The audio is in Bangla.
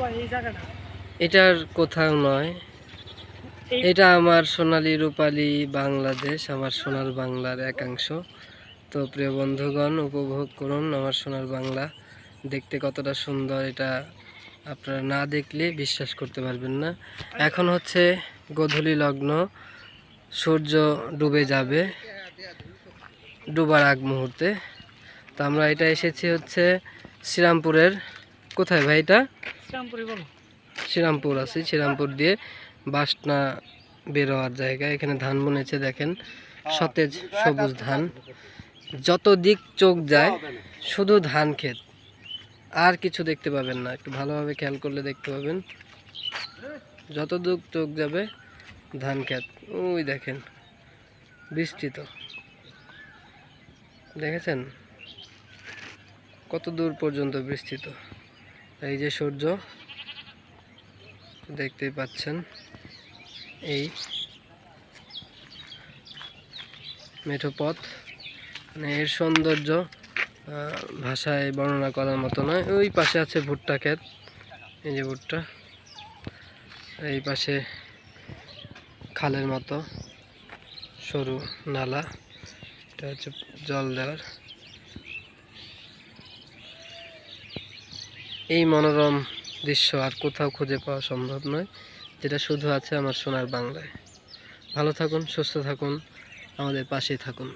ভাই এই জায়গাটা। এটার কোথাও নয়। এটা আমার সোনালী রূপালী বাংলাদেশ আমার সোনার বাংলার একাংশ। তো প্রিয় বন্ধুগণ উপভোগ করুন আমার সোনার বাংলা। দেখতে কতটা সুন্দর এটা আপনারা না দেখলে বিশ্বাস করতে পারবেন না। এখন হচ্ছে গোধূলি লগ্ন। সূর্য ডুবে যাবে ডুবার আগ মুহূর্তে। তো আমরা এটা এসেছি হচ্ছে শ্রীরামপুরের কোথায় ভাই এটা? শ্রীরামপুর আছে শ্রীরামপুর দিয়ে বাসনা বের হওয়ার জায়গা। এখানে ধান বনেছে দেখেন সতেজ সবুজ ধান। যত দিক চোখ যায় শুধু ধান ক্ষেত। আর কিছু দেখতে পাবেন না একটু ভালোভাবে খেয়াল করলে দেখতে পাবেন। যত দূর চোখ যাবে ধান ক্ষেত। ওই দেখেন বিস্তৃত। দেখেছেন? কত দূর পর্যন্ত বিস্তৃত। এই যে সূর্য, দেখতেই পাচ্ছেন, এই মেঠো পথ। মানে এর সৌন্দর্য ভাষায় বর্ণনা করার মতো নয়। ওই পাশে আছে ভুট্টা ক্ষেত, এই যে ভুট্টা, এই পাশে খালের মতো সরু নালা, এটা হচ্ছে জল দেওয়ার এই মনোরম দৃশ্য আর কোথাও খুঁজে পাওয়া সম্ভব নয়, যেটা শুধু আছে আমার সোনার বাংলায়। ভালো থাকুন, সুস্থ থাকুন, আমাদের পাশেই থাকুন।